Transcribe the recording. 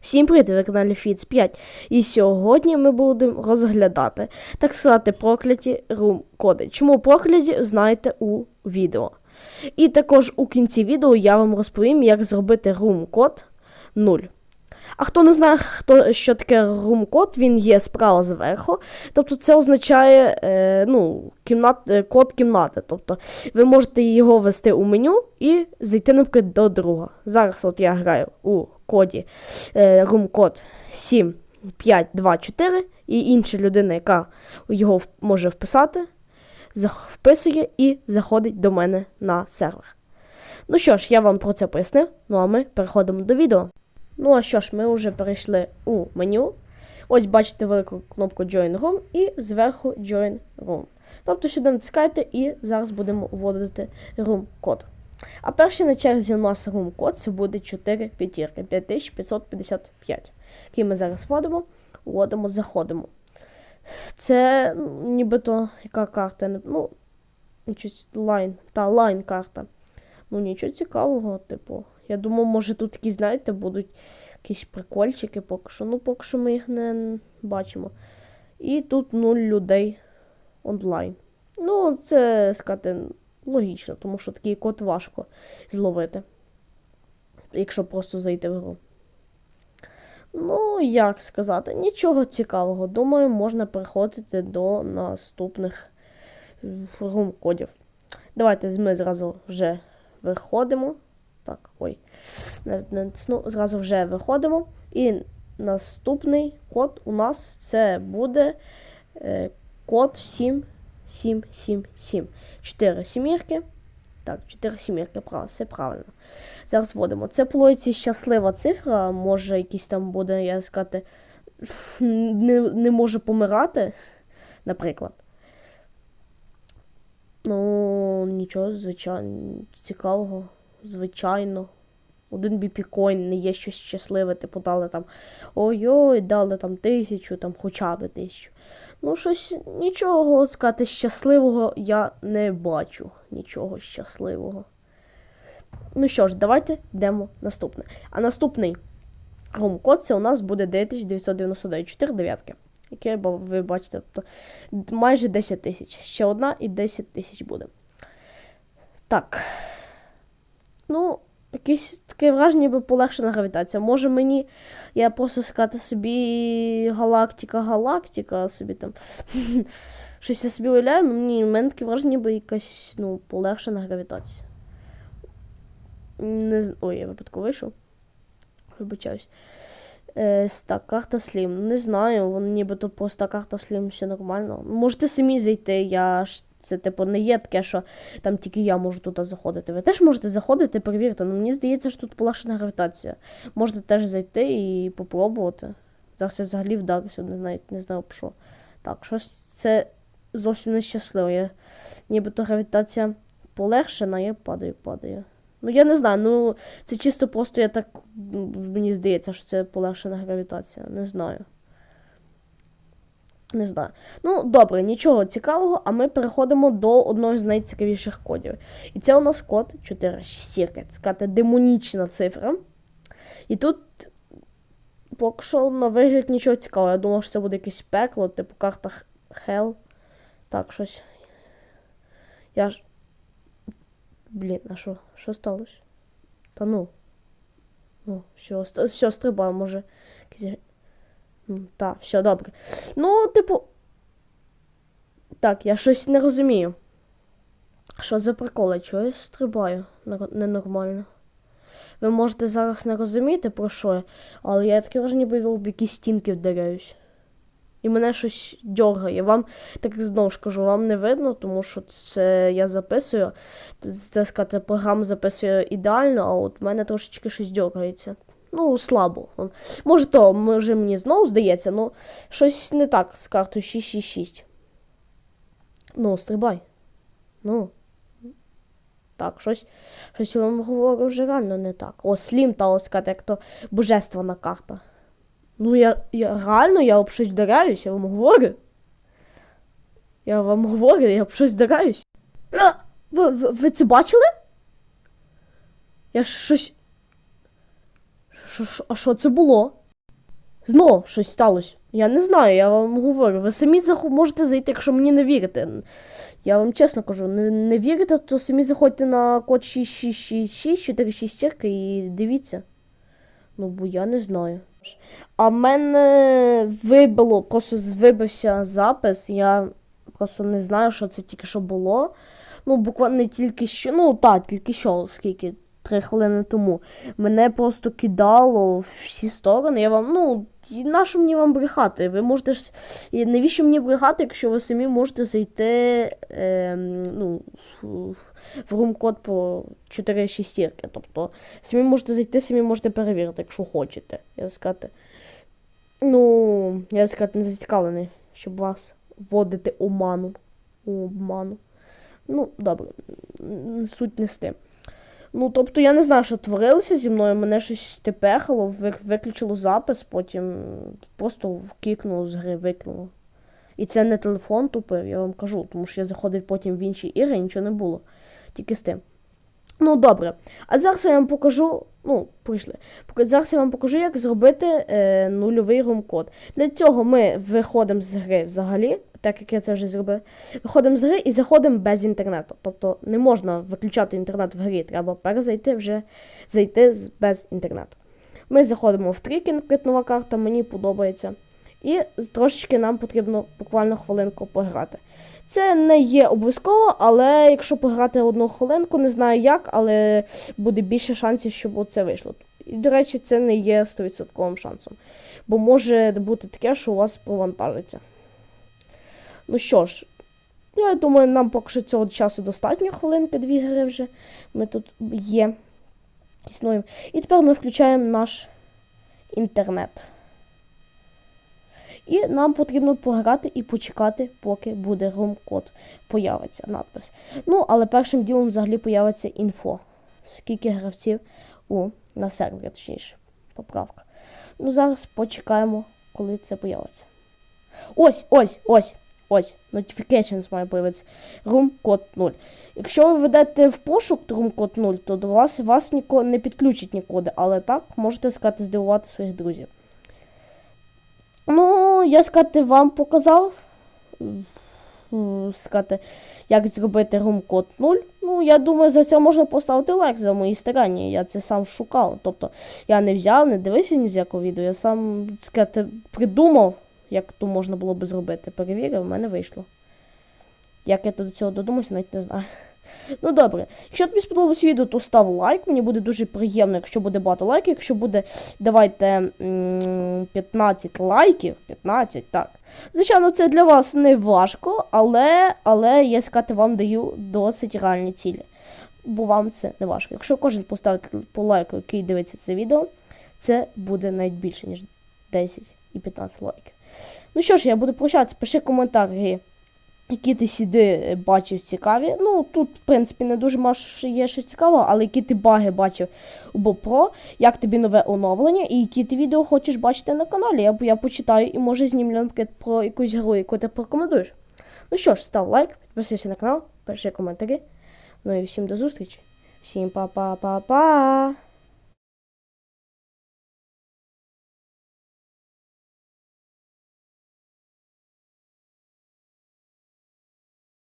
Всім привіт, ви на каналі Фіц 5. І сьогодні ми будемо розглядати, так сказати, прокляті рум коди. Чому прокляті, знаєте у відео. І також у кінці відео я вам розповім, як зробити рум код 0. А хто не знає, хто, що таке рум код, він є справа зверху. Тобто це означає е, ну, кімнат, е, код кімнати. Тобто ви можете його ввести у меню і зайти, наприклад, до друга. Зараз от я граю у коді е, room код 7524, і інша людина, яка його може вписати, вписує і заходить до мене на сервер. Ну що ж, я вам про це пояснив. Ну а ми переходимо до відео. Ну а що ж, ми вже перейшли у меню. Ось бачите велику кнопку Join Room і зверху Join Room. Тобто сюди натискаєте і зараз будемо вводити room код. А перший на черзі у нас room код це буде 4 п'ятірки 5555, який ми зараз вводимо, вводимо, заходимо. Це ну, нібито яка карта? Ну, щось лайн. Та лайн карта. Ну нічого цікавого, типу. Я думав, може тут якісь, знаєте, будуть якісь прикольчики поки що. Ну, поки що ми їх не бачимо. І тут нуль людей онлайн. Ну, це сказати логічно, тому що такий код важко зловити. Якщо просто зайти в гру. Ну, як сказати, нічого цікавого. Думаю, можна переходити до наступних рум кодів. Давайте ми зразу вже виходимо. Так, ой, натисну. Зразу вже виходимо. І наступний код у нас це буде е, код 7777. 4 сімірки. Так, 4 сімірки, прав, все правильно. Зараз вводимо. Це плоїться щаслива цифра, може якийсь там буде, я сказати, не, не може помирати, наприклад. Ну, нічого, звичайно, цікавого, звичайно. Один біпікоін не є щось щасливе, типу дали там ой-ой, дали там тисячу, там хоча б тисячу. Ну, щось нічого сказати щасливого я не бачу. Нічого щасливого. Ну що ж, давайте йдемо наступне. А наступний рум-код це у нас буде 9999 4 дев'ятки. Яке ви бачите, тобто майже 10 тисяч. Ще одна і 10 тисяч буде. Так. Ну, якесь таке враження, ніби полегшена гравітація. Може мені, я просто сказати собі галактика, галактика, собі там. Щось я собі уявляю, ну мені в мене таке враження, ніби якась ну, полегшена гравітація. Не з... Ой, я випадково вийшов. Вибачаюсь. Е, стак, карта Слім. Не знаю, вон нібито просто карта Слім все нормально. Можете самі зайти, я ж це типу не є таке, що там тільки я можу туди заходити. Ви теж можете заходити, перевірити. Ну мені здається, що тут полегшена гравітація. Можете теж зайти і попробувати. Зараз я взагалі вдарився, не знаю, не знаю про що. Так, щось це зовсім не щасливо. Я, нібито гравітація полегшена, я падаю, падаю. Ну, я не знаю, ну це чисто просто я так. Мені здається, що це полегшена гравітація. Не знаю. Не знаю. Ну, добре, нічого цікавого, а ми переходимо до одного з найцікавіших кодів. І це у нас код 4 сірка. Це демонічна цифра. І тут поки що на вигляд нічого цікавого. Я думав, що це буде якесь пекло, типу карта Hell. Так, щось. Я ж. Блін, а що? Що сталося? Та ну. Ну, все, все, стрибаю, може. Так, все добре. Ну, типу. Так, я щось не розумію. Що за приколи? Чого я стрибаю ненормально? Ви можете зараз не розуміти, про що я, але я таке враження, ніби об якісь стінки вдаряюсь. І мене щось дьоргає. Вам, так знову ж кажу, вам не видно, тому що це я записую. Це сказати, програма записує ідеально, а от в мене трошечки щось дьоргається. Ну, слабо. Може, то, може мені знову здається, ну щось не так з картою 666. Ну, стрибай. Ну. Так, щось, щось я вам говорю вже реально не так. О, слім та ось сказати, як то божественна карта. Ну, я, я реально, я об щось вдаряюсь, я вам говорю. Я вам говорю, я об щось вдаряюсь. Ви, ви, ви це бачили? Я щось. А що це було? Знову щось сталося. Я не знаю, я вам говорю. Ви самі можете зайти, якщо мені не вірите. Я вам чесно кажу, не, не вірите, то самі заходьте на код 6666 464 і дивіться. Ну, бо я не знаю. А в мене вибило, просто вибився запис. Я просто не знаю, що це тільки що було. Ну, буквально тільки що. Ну, так, тільки що, скільки, три хвилини тому. Мене просто кидало всі сторони. Я вам, ну, нащо мені вам брехати? Ви можете ж. Навіщо мені брехати, якщо ви самі можете зайти е, ну, в- рум-код по 4 шістірки. Тобто, самі можете зайти, самі можете перевірити, якщо хочете. Я сказати. Ну, я сказати, не зацікавлений, щоб вас вводити оману. Обману. Ну, добре, суть не з тим. Ну, тобто, я не знаю, що творилося зі мною, мене щось тепехало, вик- виключило запис, потім просто вкикнуло з гри, викинуло. І це не телефон тупив, я вам кажу, тому що я заходив потім в інші ігри, нічого не було. Тільки з тим. Ну, добре. А зараз я вам покажу. Ну, прийшли. Зараз я вам покажу, як зробити е, нульовий рум-код. Для цього ми виходимо з гри взагалі, так як я це вже зробив. Виходимо з гри і заходимо без інтернету. Тобто не можна виключати інтернет в грі, треба перезайти вже зайти без інтернету. Ми заходимо в наприклад, нова карта, мені подобається. І трошечки нам потрібно буквально хвилинку пограти. Це не є обов'язково, але якщо пограти одну хвилинку, не знаю як, але буде більше шансів, щоб це вийшло. І, до речі, це не є 100% шансом. Бо може бути таке, що у вас провантажиться. Ну що ж, я думаю, нам поки що цього часу достатньо хвилинки, дві гри вже. Ми тут є. Існуємо. І тепер ми включаємо наш інтернет. І нам потрібно пограти і почекати, поки буде рум-код. Появиться надпис. Ну, але першим ділом взагалі появиться інфо. Скільки гравців у, на сервері, точніше, поправка. Ну, зараз почекаємо, коли це появиться. Ось, ось, ось, ось. Notifications має появитися. Room код 0. Якщо ви ведете в пошук room код 0, то до вас вас ніко не підключить нікуди, але так можете сказати здивувати своїх друзів. Ну, я сказати, вам показав. Сказати, як зробити рум-код 0. Ну, я думаю, за це можна поставити лайк за мої старання. Я це сам шукав. Тобто я не взяв, не дивився ні з якого відео. Я сам сказати, придумав, як то можна було би зробити. Перевірив, в мене вийшло. Як я до цього додумався, навіть не знаю. Ну добре, якщо тобі сподобалось відео, то став лайк. Мені буде дуже приємно, якщо буде багато лайків. Якщо буде, давайте 15 лайків. 15, так. Звичайно, це для вас не важко, але, але я сказати, вам даю досить реальні цілі. Бо вам це не важко. Якщо кожен поставить по лайку, який дивиться це відео, це буде навіть більше, ніж 10 і 15 лайків. Ну що ж, я буду прощатися, пиши коментарі, які ти сіди бачив цікаві. Ну, тут, в принципі, не дуже є щось цікавого, але які ти баги бачив у BoPro, як тобі нове оновлення і які ти відео хочеш бачити на каналі. Я, я почитаю і може знімлю, наприклад, про якусь гру, яку ти порекомендуєш. Ну що ж, став лайк, підписуйся на канал, пиши коментарі. Ну і всім до зустрічі. Всім па-па-па-па.